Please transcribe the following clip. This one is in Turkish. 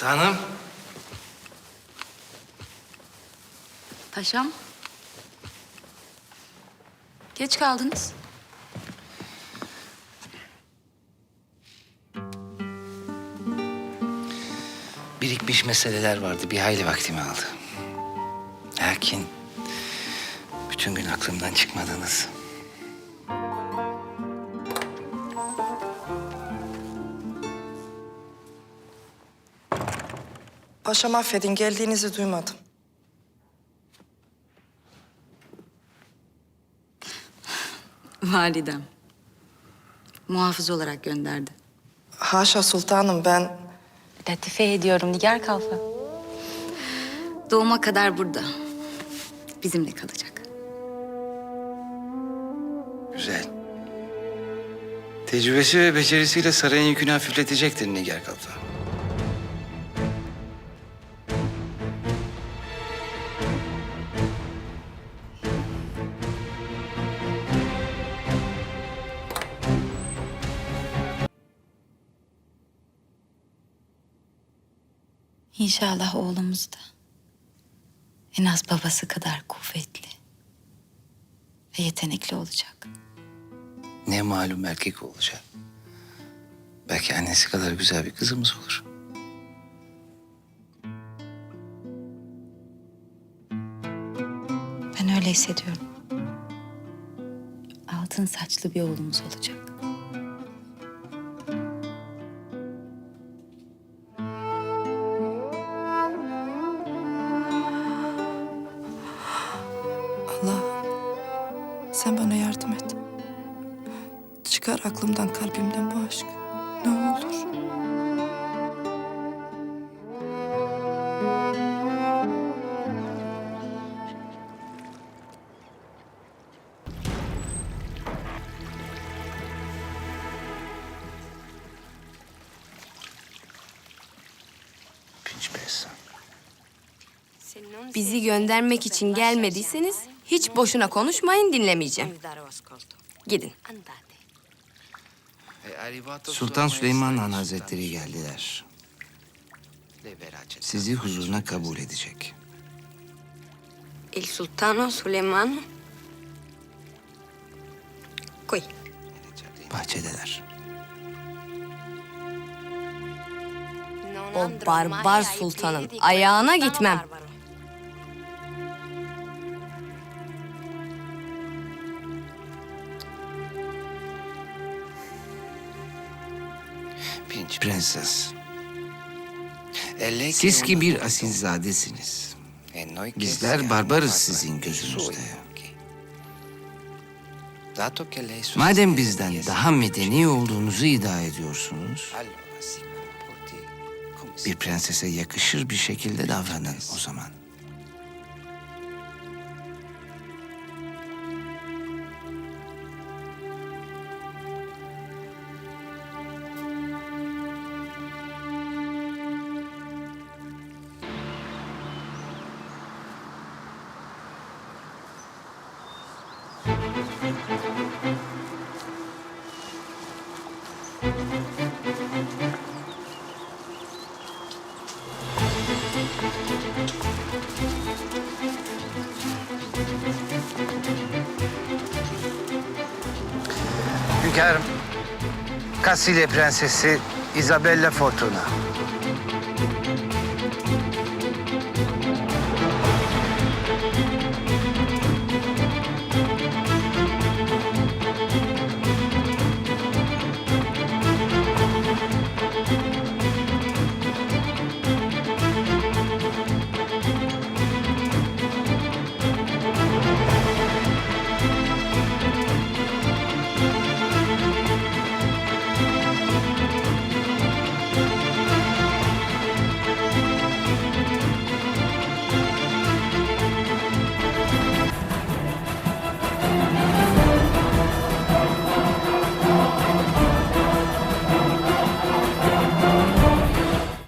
Sultanım. Paşam. Geç kaldınız. Birikmiş meseleler vardı. Bir hayli vaktimi aldı. Lakin bütün gün aklımdan çıkmadınız. Paşam affedin geldiğinizi duymadım. Validem. Muhafız olarak gönderdi. Haşa sultanım ben Latife ediyorum Nigar Kalfa. Doğuma kadar burada. Bizimle kalacak. Güzel. Tecrübesi ve becerisiyle sarayın yükünü hafifletecektir Nigar Kalfa. İnşallah oğlumuz da en az babası kadar kuvvetli ve yetenekli olacak. Ne malum erkek olacak. Belki annesi kadar güzel bir kızımız olur. Ben öyle hissediyorum. Altın saçlı bir oğlumuz olacak. Bana yardım et. Çıkar aklımdan kalbimden bu aşk. Ne olur. Bizi göndermek için gelmediyseniz hiç boşuna konuşmayın dinlemeyeceğim. Gidin. Sultan Süleyman Han Hazretleri geldiler. Sizi huzuruna kabul edecek. Il sultano Süleyman. Koy. Bahçedeler. O barbar sultanın ayağına gitmem. Pinç Prenses. Siz ki bir asilzadesiniz. Bizler barbarız sizin gözünüzde. Madem bizden daha medeni olduğunuzu iddia ediyorsunuz, bir prensese yakışır bir şekilde davranın o zaman. Hünkârım, Kasile Prensesi Isabella Fortuna.